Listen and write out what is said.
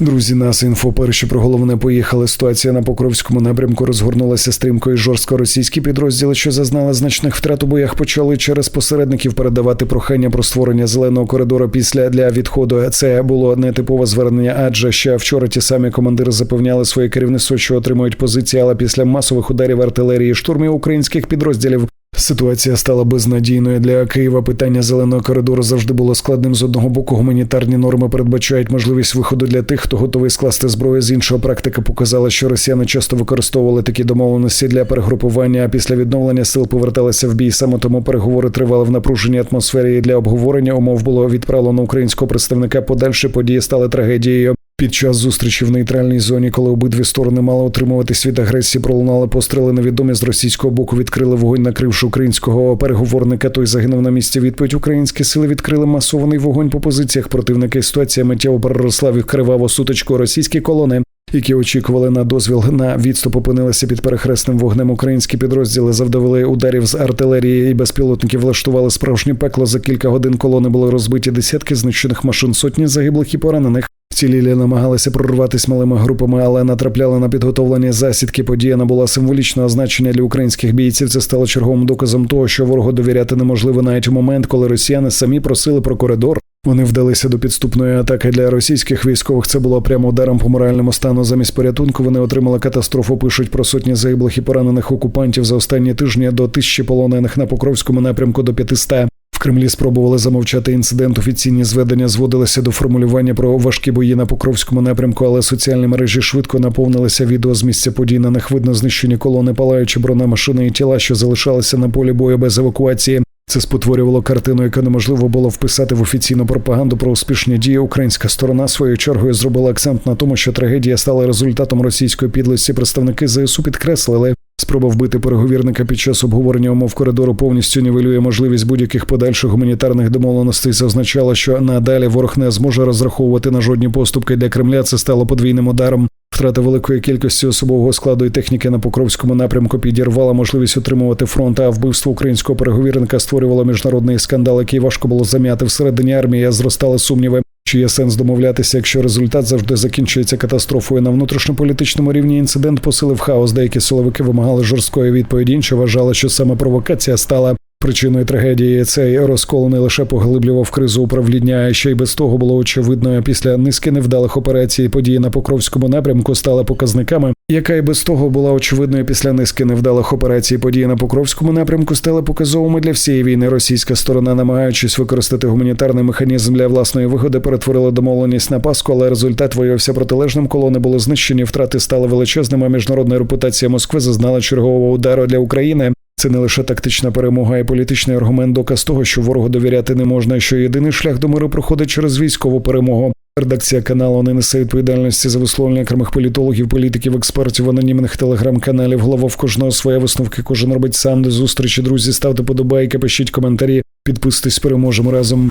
Друзі, нас інфо перші про головне поїхали. Ситуація на Покровському напрямку розгорнулася стрімко і жорстко. Російські підрозділи, що зазнали значних втрат у боях, почали через посередників передавати прохання про створення зеленого коридору після для відходу. Це було нетипове звернення, адже ще вчора ті самі командири запевняли своє керівництво, що отримують позиції, але після масових ударів артилерії штурмів українських підрозділів Ситуація стала безнадійною для Києва. Питання зеленого коридору завжди було складним. З одного боку, гуманітарні норми передбачають можливість виходу для тих, хто готовий скласти зброю. З іншого практика показала, що росіяни часто використовували такі домовленості для перегрупування. А після відновлення сил поверталися в бій. Саме тому переговори тривали в напруженій атмосфері. І Для обговорення умов було відправлено українського представника. Подальші події стали трагедією. Під час зустрічі в нейтральній зоні, коли обидві сторони мали отримуватись від агресії, пролунали постріли невідомі з російського боку. Відкрили вогонь, накривши українського переговорника. Той загинув на місці. Відповідь українські сили відкрили масований вогонь по позиціях противника. І Ситуація миттєво переросла в криваву сутичку російські колони. Які очікували на дозвіл на відступ, опинилися під перехресним вогнем. Українські підрозділи завдавали ударів з артилерії і безпілотників влаштували справжнє пекло. За кілька годин колони були розбиті десятки знищених машин, сотні загиблих і поранених. Вцілілі намагалися прорватися малими групами, але натрапляли на підготовлені засідки. Подія набула символічного значення для українських бійців. Це стало черговим доказом того, що ворогу довіряти неможливо навіть у момент, коли росіяни самі просили про коридор. Вони вдалися до підступної атаки для російських військових. Це було прямо ударом по моральному стану. Замість порятунку вони отримали катастрофу. Пишуть про сотні загиблих і поранених окупантів за останні тижні до тисячі полонених на покровському напрямку до 500. Кремлі спробували замовчати інцидент. Офіційні зведення зводилися до формулювання про важкі бої на Покровському напрямку, але соціальні мережі швидко наповнилися відео з місця подій. На них видно знищені колони, палаючі бронемашини і тіла, що залишалися на полі бою без евакуації. Це спотворювало картину, яку неможливо було вписати в офіційну пропаганду про успішні дії. Українська сторона своєю чергою зробила акцент на тому, що трагедія стала результатом російської підлості. Представники ЗСУ підкреслили, Спроба вбити переговірника під час обговорення умов коридору повністю нівелює можливість будь-яких подальших гуманітарних домовленостей. Це означало, що надалі ворог не зможе розраховувати на жодні поступки для Кремля. Це стало подвійним ударом. Втрата великої кількості особового складу і техніки на Покровському напрямку підірвала можливість утримувати фронт. А вбивство українського переговірника створювало міжнародний скандал, який важко було зам'яти всередині армії. Зростали сумніви. Чи є сенс домовлятися, якщо результат завжди закінчується катастрофою на внутрішньополітичному рівні? Інцидент посилив хаос. Деякі силовики вимагали жорсткої відповіді. Інші вважали, що саме провокація стала причиною трагедії. Цей розкол не лише поглиблював кризу управління, а ще й без того було очевидно. Після низки невдалих операцій події на Покровському напрямку стали показниками, яка й без того була очевидною після низки невдалих операцій. Події на Покровському напрямку стали показовими для всієї війни. Російська сторона, намагаючись використати гуманітарний механізм для власної вигоди, перетворила домовленість на паску, але результат виявився протилежним. Колони були знищені, втрати стали величезними. Міжнародна репутація Москви зазнала чергового удару для України. Це не лише тактична перемога, і політичний аргумент доказ того, що ворогу довіряти не можна. Що єдиний шлях до миру проходить через військову перемогу. Редакція каналу не несе відповідальності за висловлення окремих політологів, політиків, експертів, анонімних телеграм-каналів. Голова в кожного своє висновки. Кожен робить сам до зустрічі. Друзі, ставте подобайки, пишіть коментарі, підписуйтесь, переможемо разом.